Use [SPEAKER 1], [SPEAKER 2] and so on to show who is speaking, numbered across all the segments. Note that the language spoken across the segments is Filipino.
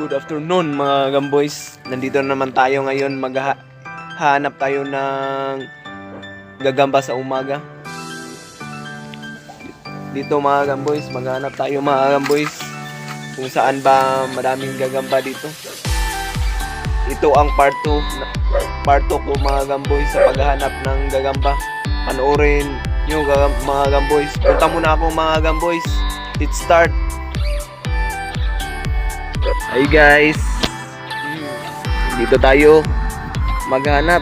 [SPEAKER 1] good afternoon mga gamboys. Nandito na naman tayo ngayon maghahanap tayo ng gagamba sa umaga. Dito mga gamboys, maghanap tayo mga gamboys kung saan ba maraming gagamba dito. Ito ang part 2 part 2 ko mga gamboys sa paghahanap ng gagamba. Panoorin nyo mga gamboys. Punta muna ako mga gamboys. Let's start. Hi guys. Dito tayo maghanap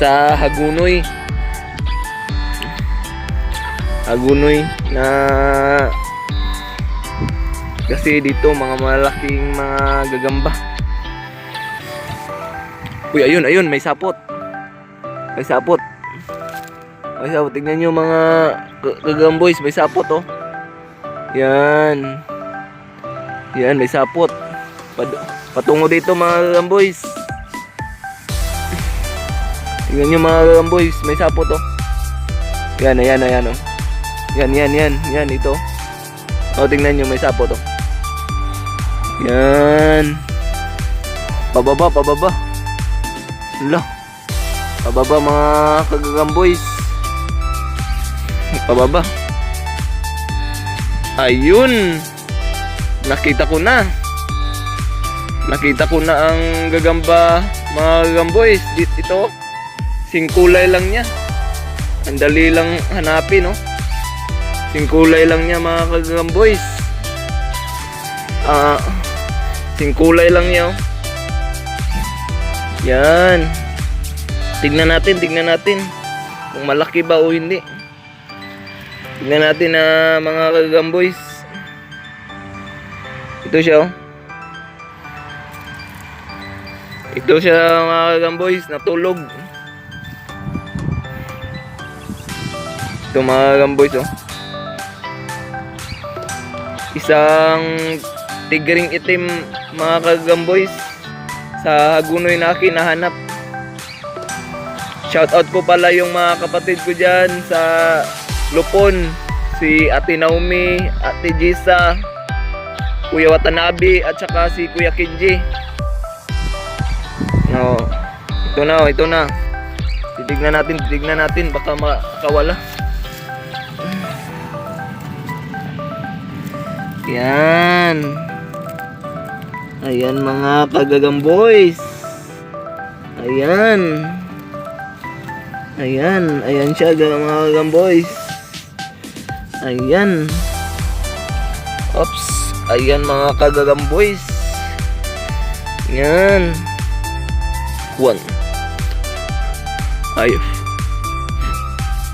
[SPEAKER 1] sa Hagunoy. Hagunoy na kasi dito mga malaking mga gagamba. Uy, ayun, ayun, may sapot. May sapot. May sapot. Tingnan nyo mga gagamboys, may sapot oh. Yan. Yan, may sapot. Patungo dito mga gamboys. Tingnan nyo mga gamboys, may sapot oh. Yan, ayan, ayan oh. Yan, yan, yan, yan, ito. O, tingnan nyo, may sapot oh. Yan. Pababa, pababa. Hala. Pababa mga kagagamboys. Pababa. Ayun. Nakita ko na. Nakita ko na ang gagamba mga gagamboys. Ito. Singkulay lang niya. Ang dali lang hanapin, no? Singkulay lang niya mga kagagamboys. Ah, singkulay lang niya, oh. Yan. Tignan natin, tignan natin. Kung malaki ba o hindi. Tignan natin na mga kagagamboys. Ito siya oh. Ito siya mga kagamboys, natulog. Ito mga kagamboys oh. Isang tigring itim mga kagamboys sa Hagunoy na kinahanap. Shoutout ko pala yung mga kapatid ko dyan sa Lupon. Si Ate Naomi, Ate Jisa, Kuya Watanabe at saka si Kuya Kenji. No, ito na, oh, ito na. Titignan natin, titignan natin baka makawala. Yan. Ayan mga kagagamboys. Ayan. Ayan, ayan siya ga- mga kagagamboys. Ayan. Oops. Ayan mga kagagamboys. Yan. One. Ay.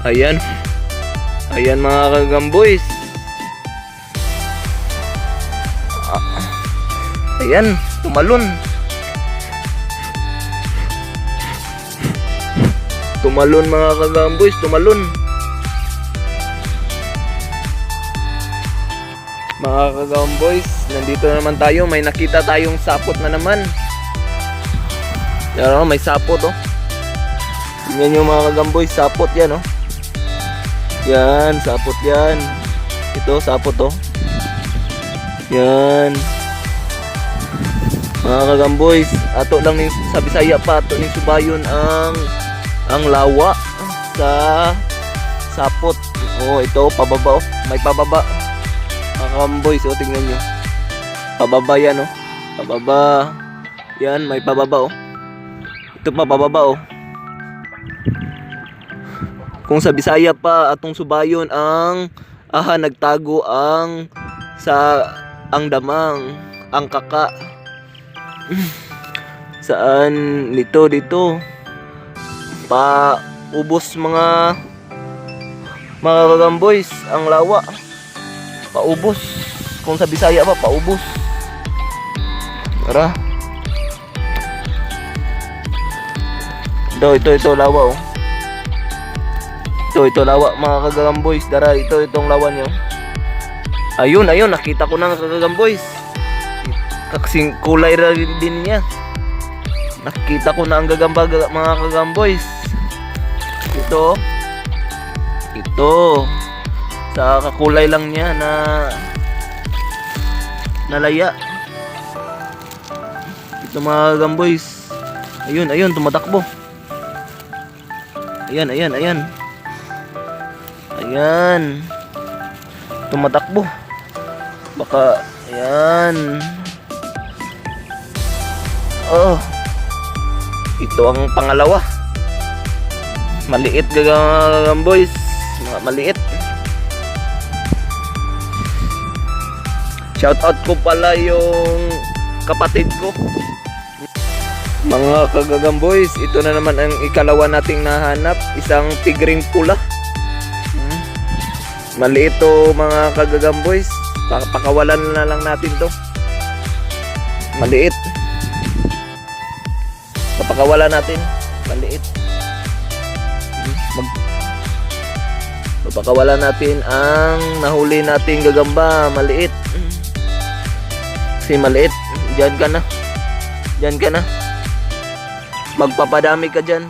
[SPEAKER 1] Ayan. Ayan mga kagagamboys. Ah. Ayan, tumalon. Tumalon mga kagagamboys, tumalon. Mga kagamboys, nandito naman tayo. May nakita tayong sapot na naman. Yan oh, may sapot oh. Tingnan nyo mga kagamboys, sapot yan oh. Yan, sapot yan. Ito, sapot oh. Yan. Mga kagamboys, ato lang ni sa Bisaya pa ato ni subayon ang ang lawa sa sapot. Oh, ito pababa oh. May pababa. Mga kagamboys, oh tingnan nyo. Pababa yan oh. Pababa. Yan, may pababa oh. Ito pa pababa oh. Kung sa Bisaya pa atong subayon ang aha nagtago ang sa ang damang ang kaka saan dito dito pa ubos mga mga kagamboys ang lawa paubos. Kung sa Bisaya pa paubos. Tara. Ito ito ito lawa oh. Ito ito lawa mga kagagamboys dara ito itong lawa nyo ayun ayun nakita ko na kagagamboys kaksing kulay din niya. Nakita ko na ang gagamba ga- mga kagamboys. Ito ito sa kakulay lang niya na nalaya Ito mga gamboys. Ayun, ayun, tumatakbo. Ayan, ayan, ayan. Ayan. Tumatakbo. Baka, ayan. Oh. Ito ang pangalawa. Maliit gagang boys. Mga maliit. Shoutout ko pala yung kapatid ko. Mga kagagang boys, ito na naman ang ikalawa nating nahanap. Isang tigring pula. Hmm. Maliit mga kagagang boys. Pa- Pakawalan na lang natin to. Maliit. Papakawalan natin. Maliit. Mag Papakawalan natin ang nahuli nating gagamba. Maliit. Hmm. Kasi maliit. Diyan ka na. Diyan ka na. Magpapadami ka dyan.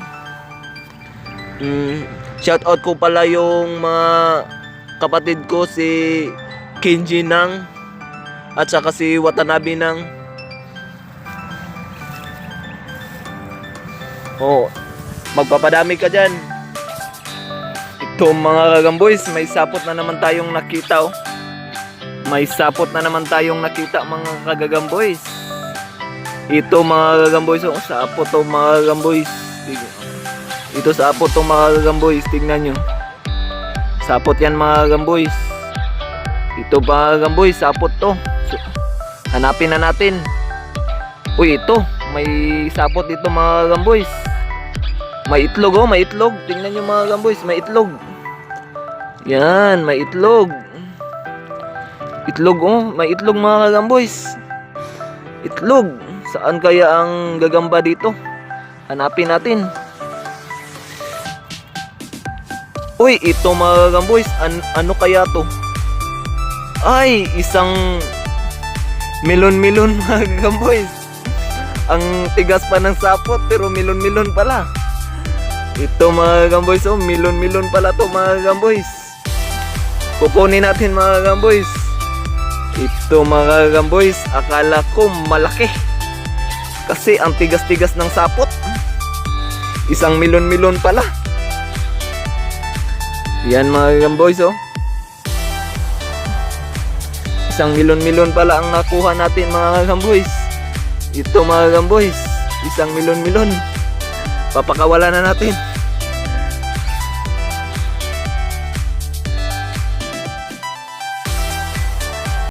[SPEAKER 1] Mm, shout out ko pala yung mga kapatid ko si Kenji Nang at saka si Watanabe Nang. Oh, magpapadami ka dyan. Ito mga kagamboys, may sapot na naman tayong nakita oh. May sapot na naman tayong nakita mga kagagamboys. Ito mga gagamboys, oh, sa apo to mga gagamboys. Ito sa apo to mga gagamboys, tingnan nyo. Sapot yan mga gagamboys. Ito mga gagamboys, sapot to. So, hanapin na natin. Uy, ito. May sapot dito mga gagamboys. May itlog oh, may itlog. Tingnan nyo mga gagamboys, may itlog. Yan, may itlog. Itlog oh, may itlog mga gagamboys. Itlog. Saan kaya ang gagamba dito? Hanapin natin. Uy, ito mga gagamboys. An- ano kaya to? Ay, isang melon-melon mga gagamboys. Ang tigas pa ng sapot pero melon-melon pala. Ito mga gamboys, oh, milon-milon pala to mga gamboys. Kukunin natin mga gamboys. Ito mga gamboys, akala ko malaki. Kasi ang tigas-tigas ng sapot. Isang milon-milon pala. Yan mga gamboys, oh. Isang milon-milon pala ang nakuha natin mga gamboys. Ito mga gamboys, isang milon-milon. Papakawala na natin.